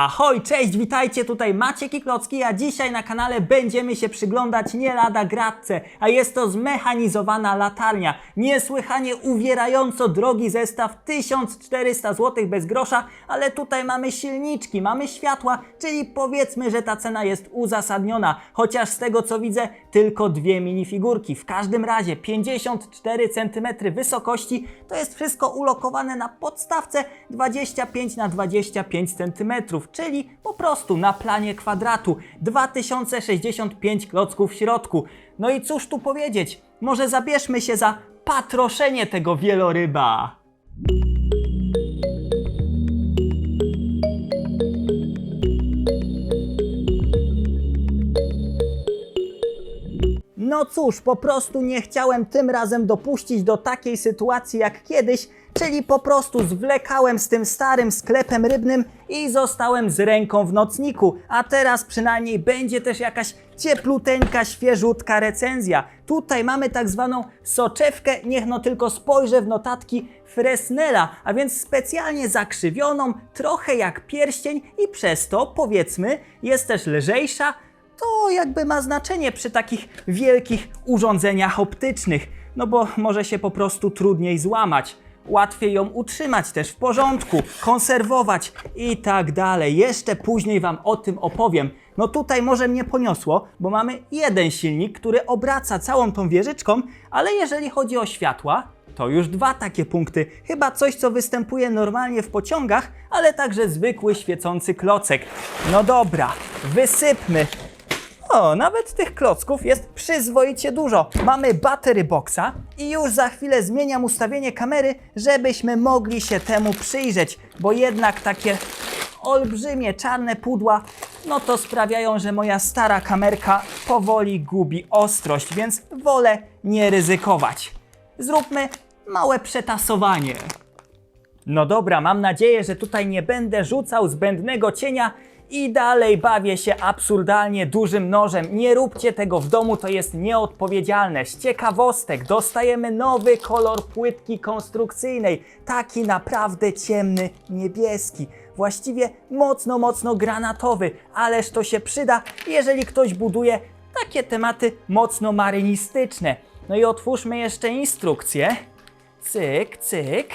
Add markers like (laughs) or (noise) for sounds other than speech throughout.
Ahoj, cześć, witajcie, tutaj Maciek i Klocki, a dzisiaj na kanale będziemy się przyglądać nie lada gratce, a jest to zmechanizowana latarnia. Niesłychanie uwierająco drogi zestaw, 1400 zł bez grosza, ale tutaj mamy silniczki, mamy światła, czyli powiedzmy, że ta cena jest uzasadniona, chociaż z tego co widzę, tylko dwie minifigurki. W każdym razie 54 cm wysokości, to jest wszystko ulokowane na podstawce 25 na 25 cm, czyli po prostu na planie kwadratu. 2065 klocków w środku. No i cóż tu powiedzieć? Może zabierzmy się za patroszenie tego wieloryba. No cóż, po prostu nie chciałem tym razem dopuścić do takiej sytuacji jak kiedyś, czyli po prostu zwlekałem z tym starym sklepem rybnym i zostałem z ręką w nocniku. A teraz przynajmniej będzie też jakaś ciepluteńka, świeżutka recenzja. Tutaj mamy tak zwaną soczewkę, niech no tylko spojrzę w notatki Fresnela, a więc specjalnie zakrzywioną, trochę jak pierścień i przez to powiedzmy jest też lżejsza, to jakby ma znaczenie przy takich wielkich urządzeniach optycznych, no bo może się po prostu trudniej złamać. Łatwiej ją utrzymać też w porządku, konserwować i tak dalej. Jeszcze później Wam o tym opowiem. No tutaj może mnie poniosło, bo mamy jeden silnik, który obraca całą tą wieżyczką, ale jeżeli chodzi o światła, to już dwa takie punkty. Chyba coś, co występuje normalnie w pociągach, ale także zwykły świecący klocek. No dobra, wysypmy o, nawet tych klocków jest przyzwoicie dużo. Mamy battery boxa i już za chwilę zmieniam ustawienie kamery, żebyśmy mogli się temu przyjrzeć, bo jednak takie olbrzymie czarne pudła, no to sprawiają, że moja stara kamerka powoli gubi ostrość, więc wolę nie ryzykować. Zróbmy małe przetasowanie. No dobra, mam nadzieję, że tutaj nie będę rzucał zbędnego cienia i dalej bawię się absurdalnie dużym nożem. Nie róbcie tego w domu, to jest nieodpowiedzialne. Z ciekawostek dostajemy nowy kolor płytki konstrukcyjnej. Taki naprawdę ciemny, niebieski. Właściwie mocno, mocno granatowy, ależ to się przyda, jeżeli ktoś buduje takie tematy mocno marynistyczne. No i otwórzmy jeszcze instrukcję. Cyk, cyk.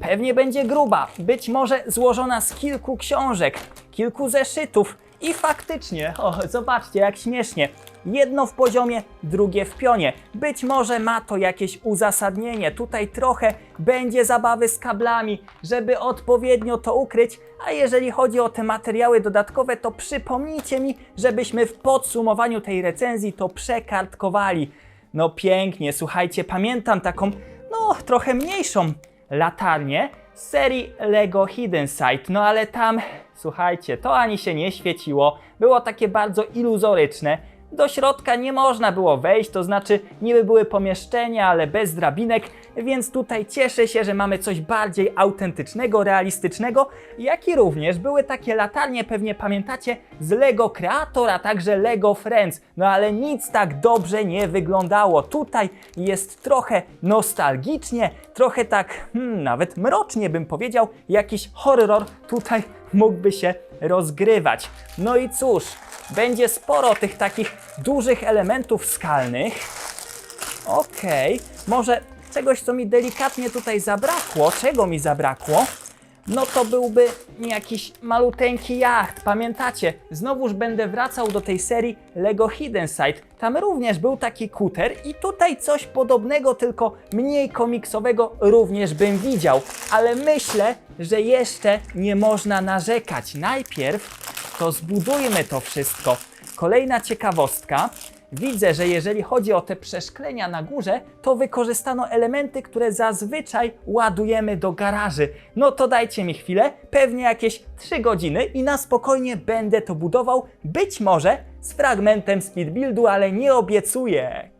Pewnie będzie gruba, być może złożona z kilku książek, kilku zeszytów i faktycznie, o, zobaczcie jak śmiesznie. Jedno w poziomie, drugie w pionie. Być może ma to jakieś uzasadnienie. Tutaj trochę będzie zabawy z kablami, żeby odpowiednio to ukryć. A jeżeli chodzi o te materiały dodatkowe, to przypomnijcie mi, żebyśmy w podsumowaniu tej recenzji to przekartkowali. No pięknie, słuchajcie, pamiętam taką, no trochę mniejszą latarnię serii Lego Hidden Sight. No ale tam, słuchajcie, to ani się nie świeciło, było takie bardzo iluzoryczne. Do środka nie można było wejść, to znaczy niby były pomieszczenia, ale bez drabinek, więc tutaj cieszę się, że mamy coś bardziej autentycznego, realistycznego, jak i również były takie latarnie, pewnie pamiętacie, z Lego Creator, a także Lego Friends. No ale nic tak dobrze nie wyglądało. Tutaj jest trochę nostalgicznie, trochę tak, hmm, nawet mrocznie bym powiedział, jakiś horror tutaj mógłby się rozgrywać. No i cóż, będzie sporo tych takich dużych elementów skalnych. Okej, może czegoś, co mi delikatnie tutaj zabrakło. Czego mi zabrakło? No to byłby jakiś maluteńki jacht. Pamiętacie? Znowuż będę wracał do tej serii Lego Hidden Side. Tam również był taki kuter i tutaj coś podobnego, tylko mniej komiksowego również bym widział. Ale myślę, że jeszcze nie można narzekać. Najpierw to zbudujmy to wszystko. Kolejna ciekawostka. Widzę, że jeżeli chodzi o te przeszklenia na górze, to wykorzystano elementy, które zazwyczaj ładujemy do garaży. No to dajcie mi chwilę, pewnie jakieś 3 godziny i na spokojnie będę to budował, być może z fragmentem speed buildu, ale nie obiecuję.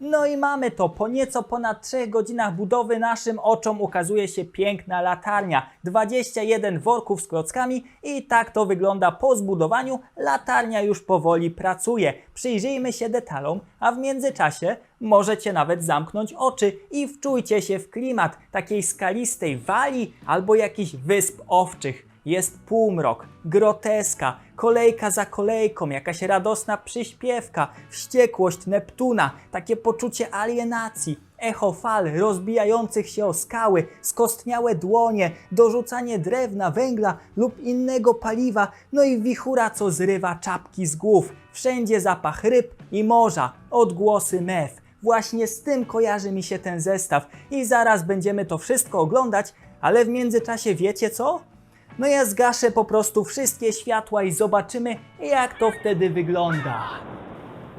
No i mamy to. Po nieco ponad 3 godzinach budowy naszym oczom ukazuje się piękna latarnia. 21 worków z klockami i tak to wygląda po zbudowaniu. Latarnia już powoli pracuje. Przyjrzyjmy się detalom, a w międzyczasie możecie nawet zamknąć oczy i wczujcie się w klimat takiej skalistej wali albo jakichś wysp owczych. Jest półmrok, groteska, kolejka za kolejką, jakaś radosna przyśpiewka, wściekłość Neptuna, takie poczucie alienacji, echo fal rozbijających się o skały, skostniałe dłonie, dorzucanie drewna, węgla lub innego paliwa, no i wichura, co zrywa czapki z głów. Wszędzie zapach ryb i morza, odgłosy mew. Właśnie z tym kojarzy mi się ten zestaw i zaraz będziemy to wszystko oglądać, ale w międzyczasie wiecie co? No ja zgaszę po prostu wszystkie światła i zobaczymy, jak to wtedy wygląda.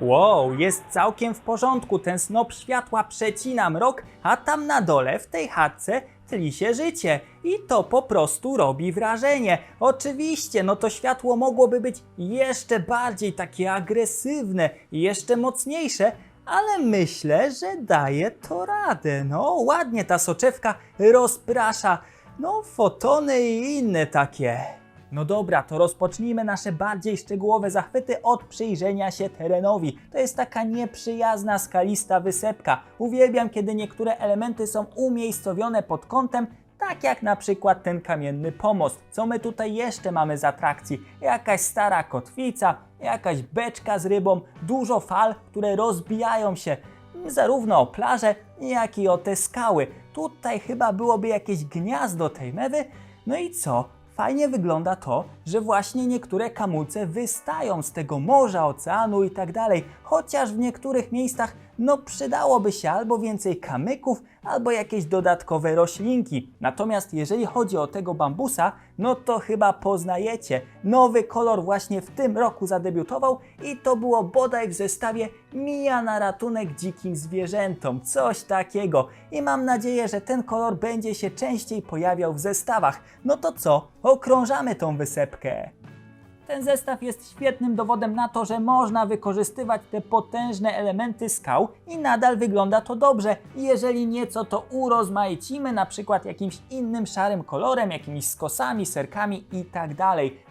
Wow, jest całkiem w porządku. Ten snop światła przecina mrok, a tam na dole w tej chatce tli się życie. I to po prostu robi wrażenie. Oczywiście, no to światło mogłoby być jeszcze bardziej takie agresywne jeszcze mocniejsze, ale myślę, że daje to radę. No, ładnie ta soczewka rozprasza, no, fotony i inne takie. No dobra, to rozpocznijmy nasze bardziej szczegółowe zachwyty od przyjrzenia się terenowi. To jest taka nieprzyjazna, skalista wysepka. Uwielbiam, kiedy niektóre elementy są umiejscowione pod kątem, tak jak na przykład ten kamienny pomost. Co my tutaj jeszcze mamy z atrakcji? Jakaś stara kotwica, jakaś beczka z rybą, dużo fal, które rozbijają się zarówno o plażę, jak i o te skały. Tutaj chyba byłoby jakieś gniazdo tej mewy. No i co? Fajnie wygląda to, że właśnie niektóre kamulce wystają z tego morza, oceanu i tak dalej, chociaż w niektórych miejscach no przydałoby się albo więcej kamyków, albo jakieś dodatkowe roślinki. Natomiast jeżeli chodzi o tego bambusa, no to chyba poznajecie. Nowy kolor właśnie w tym roku zadebiutował i to było bodaj w zestawie Mija na ratunek dzikim zwierzętom, coś takiego. I mam nadzieję, że ten kolor będzie się częściej pojawiał w zestawach. No to co? Okrążamy tą wysepkę. Ten zestaw jest świetnym dowodem na to, że można wykorzystywać te potężne elementy skał i nadal wygląda to dobrze. Jeżeli nieco to urozmaicimy, na przykład jakimś innym szarym kolorem, jakimiś skosami, serkami i tak.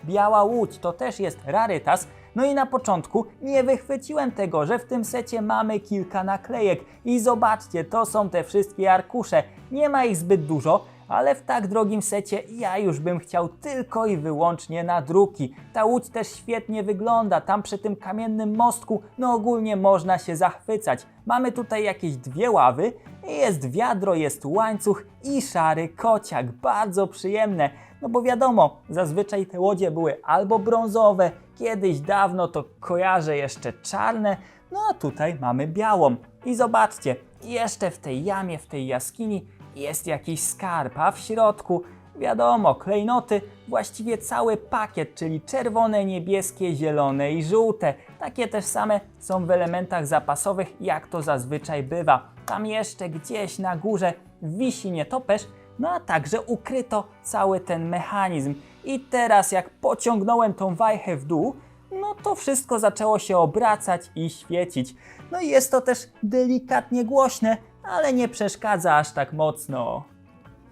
Biała łódź to też jest rarytas. No i na początku nie wychwyciłem tego, że w tym secie mamy kilka naklejek. I zobaczcie, to są te wszystkie arkusze. Nie ma ich zbyt dużo, ale w tak drogim secie ja już bym chciał tylko i wyłącznie na druki. Ta łódź też świetnie wygląda, tam przy tym kamiennym mostku, no ogólnie można się zachwycać. Mamy tutaj jakieś dwie ławy, jest wiadro, jest łańcuch i szary kociak, bardzo przyjemne. No bo wiadomo, zazwyczaj te łodzie były albo brązowe, kiedyś dawno to kojarzę jeszcze czarne, no a tutaj mamy białą. I zobaczcie, jeszcze w tej jamie, w tej jaskini jest jakiś skarb, a w środku, wiadomo, klejnoty, właściwie cały pakiet, czyli czerwone, niebieskie, zielone i żółte. Takie też same są w elementach zapasowych, jak to zazwyczaj bywa. Tam jeszcze gdzieś na górze wisi nietoperz, no a także ukryto cały ten mechanizm. I teraz jak pociągnąłem tą wajchę w dół, no to wszystko zaczęło się obracać i świecić. No i jest to też delikatnie głośne, ale nie przeszkadza aż tak mocno.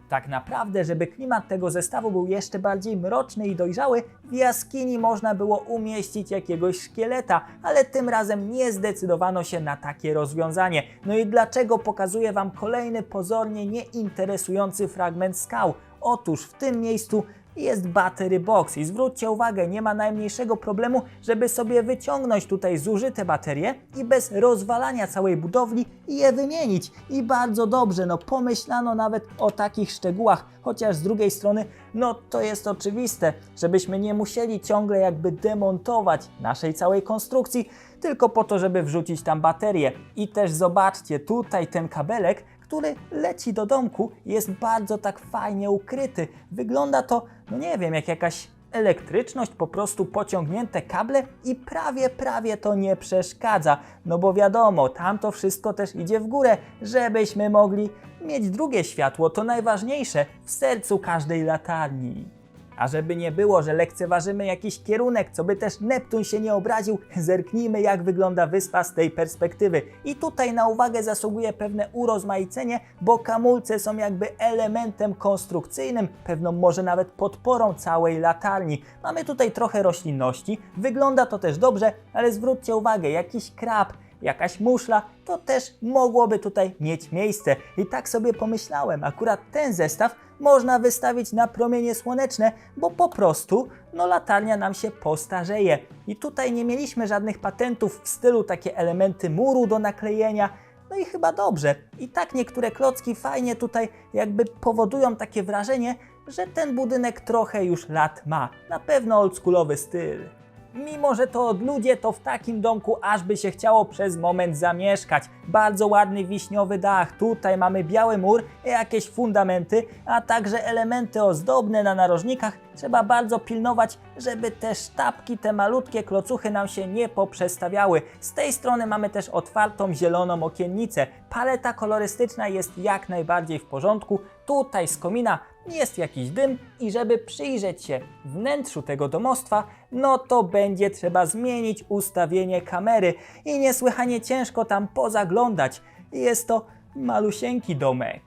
Tak naprawdę, żeby klimat tego zestawu był jeszcze bardziej mroczny i dojrzały, w jaskini można było umieścić jakiegoś szkieleta, ale tym razem nie zdecydowano się na takie rozwiązanie. No i dlaczego pokazuję Wam kolejny pozornie nieinteresujący fragment skał? Otóż w tym miejscu jest battery box i zwróćcie uwagę, nie ma najmniejszego problemu, żeby sobie wyciągnąć tutaj zużyte baterie i bez rozwalania całej budowli je wymienić. I bardzo dobrze, no pomyślano nawet o takich szczegółach, chociaż z drugiej strony, no to jest oczywiste, żebyśmy nie musieli ciągle jakby demontować naszej całej konstrukcji, tylko po to, żeby wrzucić tam baterię. I też zobaczcie, tutaj ten kabelek, który leci do domku, jest bardzo tak fajnie ukryty. Wygląda to, no nie wiem, jak jakaś elektryczność, po prostu pociągnięte kable i prawie, prawie to nie przeszkadza. No bo wiadomo, tam to wszystko też idzie w górę, żebyśmy mogli mieć drugie światło, to najważniejsze w sercu każdej latarni. A żeby nie było, że lekceważymy jakiś kierunek, co by też Neptun się nie obraził, (laughs) zerknijmy jak wygląda wyspa z tej perspektywy. I tutaj na uwagę zasługuje pewne urozmaicenie, bo kamulce są jakby elementem konstrukcyjnym, pewną może nawet podporą całej latarni. Mamy tutaj trochę roślinności, wygląda to też dobrze, ale zwróćcie uwagę, jakiś krab, jakaś muszla, to też mogłoby tutaj mieć miejsce. I tak sobie pomyślałem, akurat ten zestaw można wystawić na promienie słoneczne, bo po prostu no latarnia nam się postarzeje. I tutaj nie mieliśmy żadnych patentów w stylu takie elementy muru do naklejenia. No i chyba dobrze. I tak niektóre klocki fajnie tutaj jakby powodują takie wrażenie, że ten budynek trochę już lat ma. Na pewno oldschoolowy styl. Mimo, że to od ludzie, to w takim domku aż by się chciało przez moment zamieszkać. Bardzo ładny wiśniowy dach, tutaj mamy biały mur, jakieś fundamenty, a także elementy ozdobne na narożnikach. Trzeba bardzo pilnować, żeby te sztabki, te malutkie klocuchy nam się nie poprzestawiały. Z tej strony mamy też otwartą zieloną okiennicę. Paleta kolorystyczna jest jak najbardziej w porządku. Tutaj z komina jest jakiś dym i żeby przyjrzeć się wnętrzu tego domostwa, no to będzie trzeba zmienić ustawienie kamery i niesłychanie ciężko tam pozaglądać. Jest to malusieńki domek.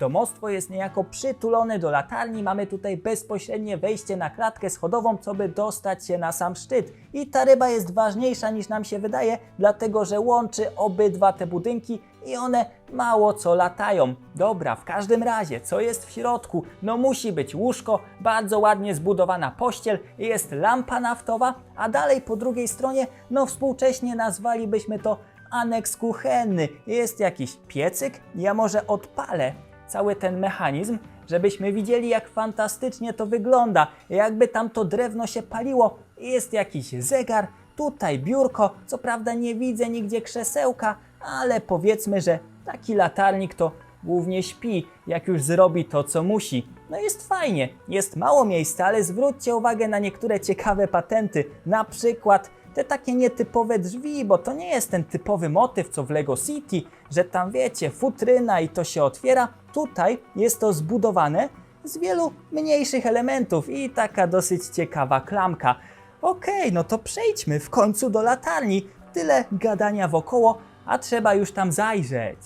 Domostwo jest niejako przytulone do latarni, mamy tutaj bezpośrednie wejście na klatkę schodową, co by dostać się na sam szczyt. I ta ryba jest ważniejsza niż nam się wydaje, dlatego że łączy obydwa te budynki i one mało co latają. Dobra, w każdym razie, co jest w środku? No musi być łóżko, bardzo ładnie zbudowana pościel, jest lampa naftowa, a dalej po drugiej stronie, no współcześnie nazwalibyśmy to aneks kuchenny. Jest jakiś piecyk, ja może odpalę cały ten mechanizm, żebyśmy widzieli, jak fantastycznie to wygląda. Jakby tam to drewno się paliło. Jest jakiś zegar, tutaj biurko. Co prawda nie widzę nigdzie krzesełka, ale powiedzmy, że taki latarnik to głównie śpi, jak już zrobi to, co musi. No jest fajnie, jest mało miejsca, ale zwróćcie uwagę na niektóre ciekawe patenty. Na przykład te takie nietypowe drzwi, bo to nie jest ten typowy motyw co w Lego City, że tam wiecie, futryna i to się otwiera. Tutaj jest to zbudowane z wielu mniejszych elementów i taka dosyć ciekawa klamka. Okej, no to przejdźmy w końcu do latarni. Tyle gadania wokoło, a trzeba już tam zajrzeć.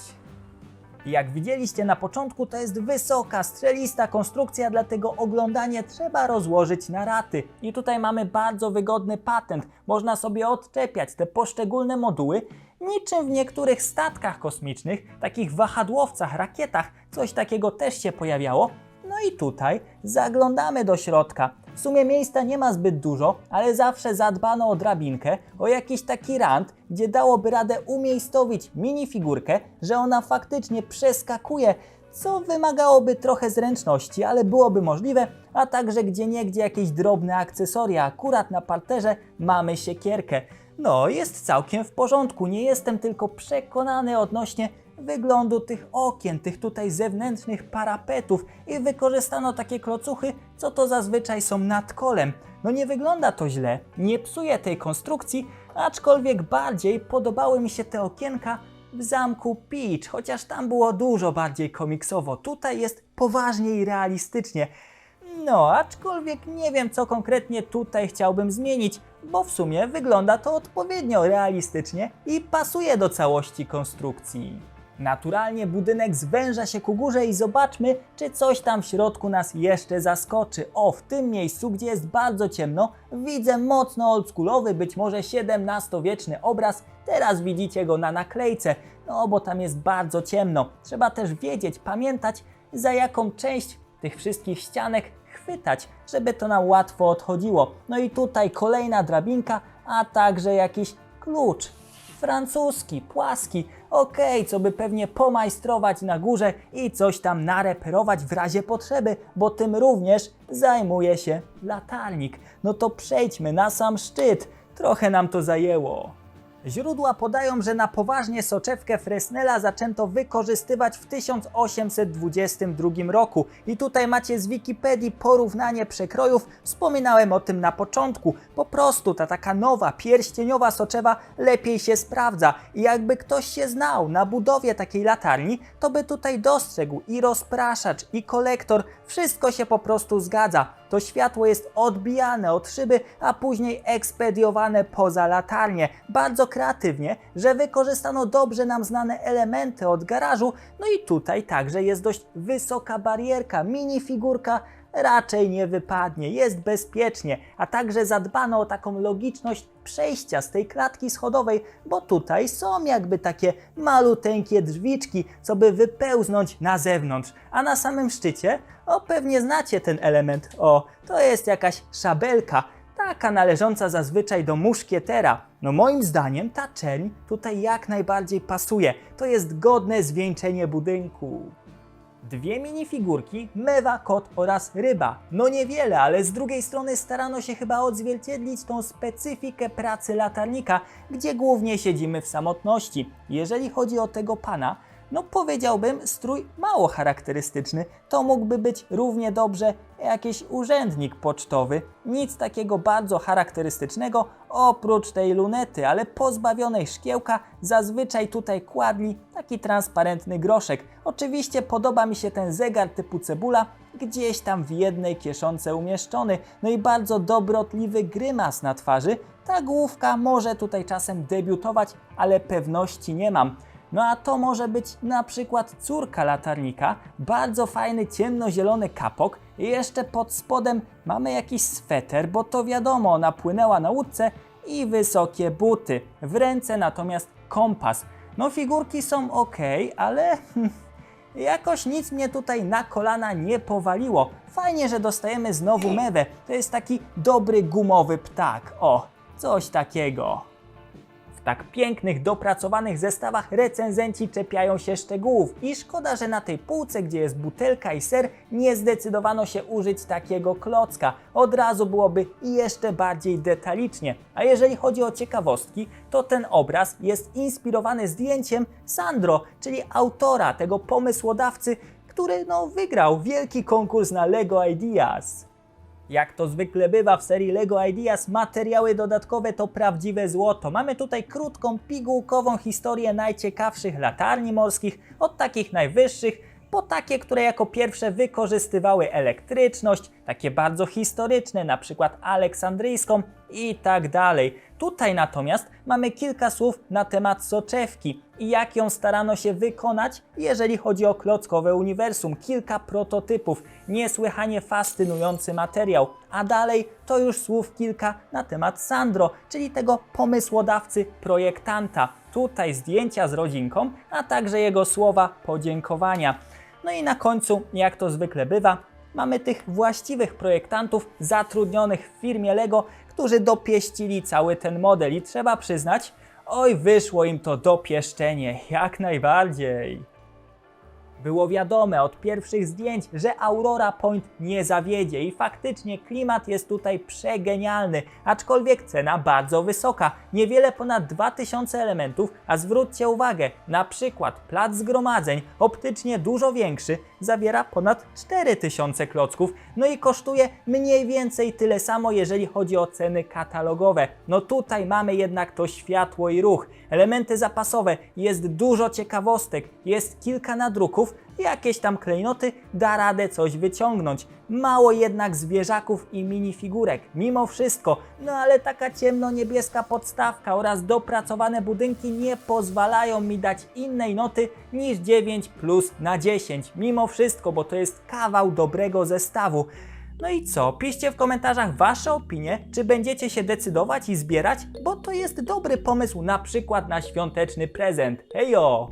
Jak widzieliście na początku, to jest wysoka, strzelista konstrukcja, dlatego oglądanie trzeba rozłożyć na raty. I tutaj mamy bardzo wygodny patent. Można sobie odczepiać te poszczególne moduły, niczym w niektórych statkach kosmicznych, takich wahadłowcach, rakietach, coś takiego też się pojawiało. No i tutaj zaglądamy do środka. W sumie miejsca nie ma zbyt dużo, ale zawsze zadbano o drabinkę, o jakiś taki rand, gdzie dałoby radę umiejscowić minifigurkę, że ona faktycznie przeskakuje, co wymagałoby trochę zręczności, ale byłoby możliwe, a także gdzie niegdzie jakieś drobne akcesoria. Akurat na parterze mamy siekierkę. No, jest całkiem w porządku. Nie jestem tylko przekonany odnośnie wyglądu tych okien, tych tutaj zewnętrznych parapetów i wykorzystano takie klocuchy, co to zazwyczaj są nad kolem. No nie wygląda to źle, nie psuje tej konstrukcji, aczkolwiek bardziej podobały mi się te okienka w zamku Peach, chociaż tam było dużo bardziej komiksowo. Tutaj jest poważnie i realistycznie. No, aczkolwiek nie wiem, co konkretnie tutaj chciałbym zmienić, bo w sumie wygląda to odpowiednio realistycznie i pasuje do całości konstrukcji. Naturalnie budynek zwęża się ku górze i zobaczmy, czy coś tam w środku nas jeszcze zaskoczy. O, w tym miejscu, gdzie jest bardzo ciemno, widzę mocno oldschoolowy, być może XVII-wieczny obraz. Teraz widzicie go na naklejce, no bo tam jest bardzo ciemno. Trzeba też wiedzieć, pamiętać, za jaką część tych wszystkich ścianek chwytać, żeby to nam łatwo odchodziło. No i tutaj kolejna drabinka, a także jakiś klucz. Francuski, płaski, okej, co by pewnie pomajstrować na górze i coś tam nareperować w razie potrzeby, bo tym również zajmuje się latarnik. No to przejdźmy na sam szczyt. Trochę nam to zajęło. Źródła podają, że na poważnie soczewkę Fresnela zaczęto wykorzystywać w 1822 roku. I tutaj macie z Wikipedii porównanie przekrojów. Wspominałem o tym na początku. Po prostu ta taka nowa, pierścieniowa soczewa lepiej się sprawdza. I jakby ktoś się znał na budowie takiej latarni, to by tutaj dostrzegł i rozpraszacz, i kolektor. Wszystko się po prostu zgadza. To światło jest odbijane od szyby, a później ekspediowane poza latarnię. Bardzo kreatywnie, że wykorzystano dobrze nam znane elementy od garażu. No i tutaj także jest dość wysoka barierka, minifigurka raczej nie wypadnie, jest bezpiecznie, a także zadbano o taką logiczność przejścia z tej klatki schodowej, bo tutaj są jakby takie maluteńkie drzwiczki, co by wypełznąć na zewnątrz. A na samym szczycie, o pewnie znacie ten element, o to jest jakaś szabelka, taka należąca zazwyczaj do muszkietera. No moim zdaniem ta czerń tutaj jak najbardziej pasuje. To jest godne zwieńczenie budynku. Dwie minifigurki, mewa, kot oraz ryba. No niewiele, ale z drugiej strony starano się chyba odzwierciedlić tą specyfikę pracy latarnika, gdzie głównie siedzimy w samotności. Jeżeli chodzi o tego pana, no powiedziałbym strój mało charakterystyczny. To mógłby być równie dobrze jakiś urzędnik pocztowy. Nic takiego bardzo charakterystycznego oprócz tej lunety, ale pozbawionej szkiełka zazwyczaj tutaj kładli taki transparentny groszek. Oczywiście podoba mi się ten zegar typu cebula, gdzieś tam w jednej kieszonce umieszczony. No i bardzo dobrotliwy grymas na twarzy. Ta główka może tutaj czasem debiutować, ale pewności nie mam. No a to może być na przykład córka latarnika, bardzo fajny ciemnozielony kapok i jeszcze pod spodem mamy jakiś sweter, bo to wiadomo, ona płynęła na łódce i wysokie buty. W ręce natomiast kompas. No figurki są ok, ale (laughs) jakoś nic mnie tutaj na kolana nie powaliło. Fajnie, że dostajemy znowu mewę. To jest taki dobry gumowy ptak. O, coś takiego. Tak pięknych, dopracowanych zestawach recenzenci czepiają się szczegółów i szkoda, że na tej półce, gdzie jest butelka i ser, nie zdecydowano się użyć takiego klocka. Od razu byłoby jeszcze bardziej detalicznie. A jeżeli chodzi o ciekawostki, to ten obraz jest inspirowany zdjęciem Sandro, czyli autora tego pomysłodawcy, który no, wygrał wielki konkurs na LEGO Ideas. Jak to zwykle bywa w serii LEGO Ideas, materiały dodatkowe to prawdziwe złoto. Mamy tutaj krótką, pigułkową historię najciekawszych latarni morskich, od takich najwyższych, po takie, które jako pierwsze wykorzystywały elektryczność, takie bardzo historyczne, na przykład aleksandryjską i tak dalej. Tutaj natomiast mamy kilka słów na temat soczewki i jak ją starano się wykonać, jeżeli chodzi o klockowe uniwersum. Kilka prototypów, niesłychanie fascynujący materiał, a dalej to już słów kilka na temat Sandro, czyli tego pomysłodawcy, projektanta. Tutaj zdjęcia z rodzinką, a także jego słowa podziękowania. No i na końcu, jak to zwykle bywa, mamy tych właściwych projektantów zatrudnionych w firmie Lego, którzy dopieścili cały ten model i trzeba przyznać, oj, wyszło im to dopieszczenie, jak najbardziej. Było wiadome od pierwszych zdjęć, że Aurora Point nie zawiedzie i faktycznie klimat jest tutaj przegenialny, aczkolwiek cena bardzo wysoka, niewiele ponad 2000 elementów, a zwróćcie uwagę, na przykład plac zgromadzeń, optycznie dużo większy, zawiera ponad 4000 klocków, no i kosztuje mniej więcej tyle samo, jeżeli chodzi o ceny katalogowe. No tutaj mamy jednak to światło i ruch, elementy zapasowe, jest dużo ciekawostek, jest kilka nadruków, jakieś tam klejnoty, da radę coś wyciągnąć. Mało jednak zwierzaków i minifigurek, mimo wszystko. No ale taka ciemno-niebieska podstawka oraz dopracowane budynki nie pozwalają mi dać innej noty niż 9 plus na 10. Mimo wszystko, bo to jest kawał dobrego zestawu. No i co? Piszcie w komentarzach Wasze opinie, czy będziecie się decydować i zbierać, bo to jest dobry pomysł na przykład na świąteczny prezent. Hejo!